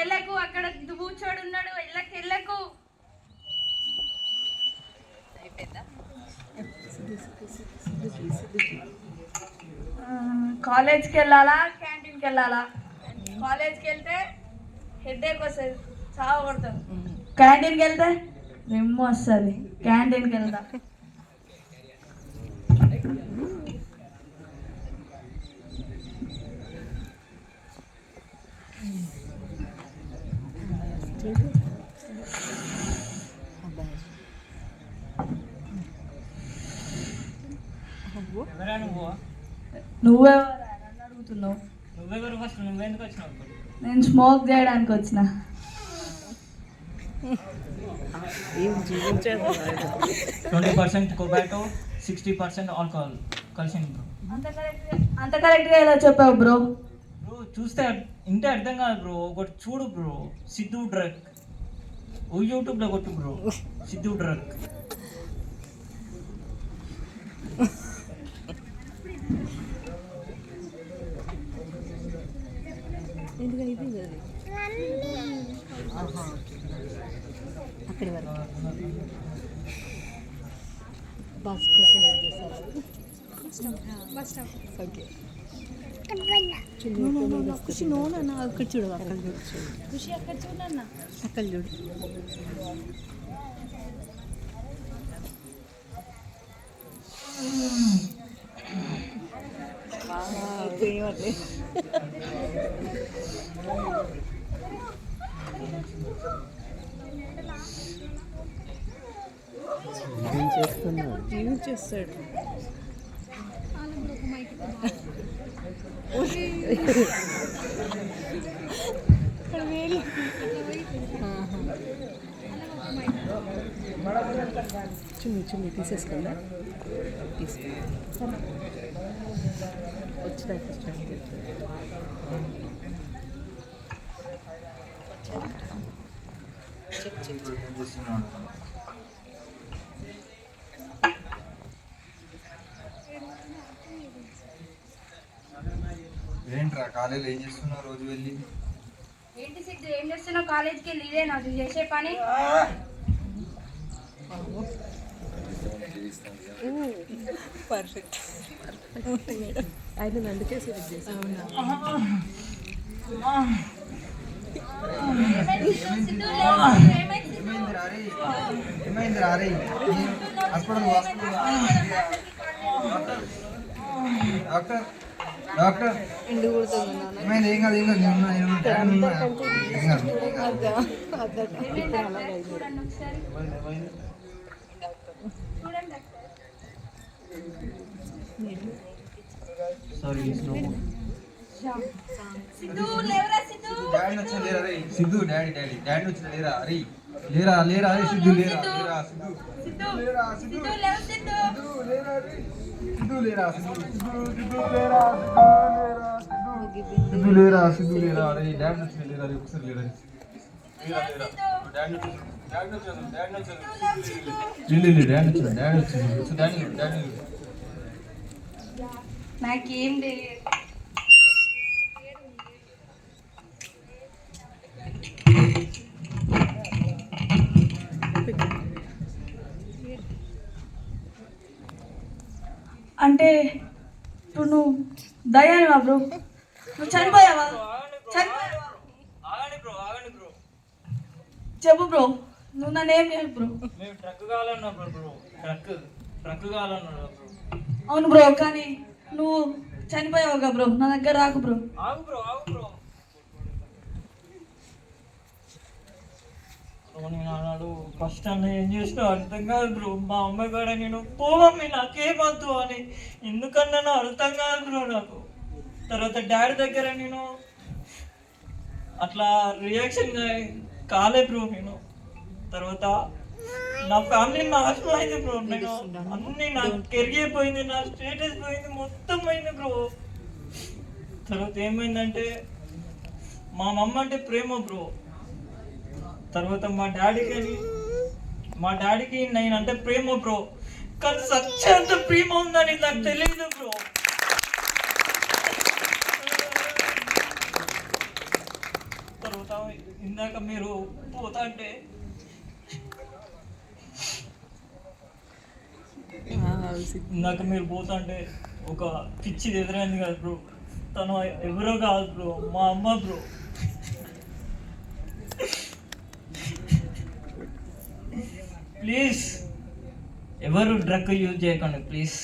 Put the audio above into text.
వెళ్ళకు అక్కడ కూర్చోడు ఉన్నాడు వెళ్ళకు వెళ్ళకు. కాలేజ్కి వెళ్ళాలా క్యాంటీన్కి వెళ్ళాలా? కాలేజ్కి వెళ్తే హెడ్ఏక్ వస్తుంది చావ కొడతాం క్యాంటీన్కి వెళ్తే నిమ్మ వస్తుంది క్యాంటీన్కి వెళ్తా. నువ్వెవరా నన్ను అడుగుతున్నావు నువ్వెవరు ఫస్ట్ నువ్వెందుకు వచ్చినావు ఇప్పుడు? నేను స్మోక్ చేయడానికి వచ్చిన twenty percent కొబాటో sixty percent alcohol కలిసింది బ్రో అంత కరెక్ట్గా అంత కరెక్ట్గా ఎలా చెప్పావు బ్రో బ్రో చూస్తే ఇంటే అర్థం కాదు బ్రో. ఒకటి చూడు బ్రో. సిద్ధు డ్రగ్. ఓ యూట్యూబ్లో కొట్టు బ్రో. సిద్ధు డ్రగ్. అక్కడి వరకు. బస్ కోసం ఓకే ఖుషి నోనా అక్కడ చూడు అక్కడ చూడు చూడు ఖుషి అక్కడ చూడన్నా అక్కడ చూడు ఏం చేస్తాడు చుమ్మి చుమ్మి తీసేసుకుందా? తీసుకో. వచ్చినాక చెక్ చెక్ చెక్ ఏంట్రా కాలేజీలో ఏం చేస్తున్నావు రోజు వెళ్ళి? ఏంటి సిద్ధు ఏం చేస్తున్నావు? కాలేజ్కి వెళ్ళి ఇదే నాకు చేసే పని? పర్ఫెక్ట్ ఆయన అందుకే సెలెక్ట్ చేశాను. ఏమైంది రారే హాస్పిటల్ డాక్టర్? డాక్టర్? ఏమైంది? ఏం కాదు ఏం కాదు. ఏం కాదు. Sorry Siddhu daddy daddy daddy వచ్చిన లేరా? అరే లేరా లేరా? అరే సిద్ధు లేరా లేరా సిద్ధు. లేరా సిద్ధు లేరా సిద్ధు? లేరా సిద్ధు లేరా సిద్ధు లేరా సిద్ధు లేరా సిద్ధు లేరా అరే డాడీ వచ్చిన లేరా రే ఒకసారి లేరా రే లేరా లేరా డాడీ వచ్చిన డాడీ వచ్చిన డాడీ వచ్చిన లే లే డాడీ వచ్చిన డాడీ వచ్చిన డాడీ డాడీ నాకేం తెలియదు. అంటే ఇప్పుడు నువ్వు దయానివా బ్రో. నువ్వు చనిపోయావా? చనిపోయావా చెప్పు బ్రో. నువ్వు నన్ను ఏం చేయవు బ్రో. ట్రక్ కావాలన్నా బ్రో బ్రో. ట్రక్ ట్రక్ కావాలన్నా బ్రో. అవును బ్రో కానీ నువ్వు చనిపోయావుగా బ్రో. నా దగ్గర రాకు బ్రో. ఆగు బ్రో ఆగు బ్రో. నేను అన్నాడు ఫస్ట్ అన్న ఏం చేసినా అర్థం కాదు బ్రో. మా అమ్మ కూడా నేను పోవమ్మి నాకేమద్దు అని ఎందుకన్నా అర్థం కాదు బ్రో నాకు. తర్వాత డాడీ దగ్గర నేను అట్లా రియాక్షన్ కాలే బ్రో నేను. తర్వాత నా ఫ్యామిలీ నాశనం అయింది బ్రో నేను. అన్ని నా కెరియర్ పోయింది నా స్టేటస్ పోయింది మొత్తం అయింది బ్రో. తర్వాత ఏమైందంటే మా మమ్మ అంటే ప్రేమ బ్రో. తర్వాత మా డాడీకి అని. మా డాడీకి నేను అంటే ప్రేమ బ్రో. కానీ సత్యంత ప్రేమ ఉందని నాకు తెలియదు బ్రో. తర్వాత ఇందాక మీరు పోతా అంటే ఇందాక మీరు పోతా అంటే ఒక పిచ్చిది ఎదురైంది కదా బ్రో. తను ఎవరో కాదు బ్రో. మా అమ్మ బ్రో. ప్లీజ్ ఎవరు డ్రగ్ యూజ్ చేయకండి ప్లీజ్.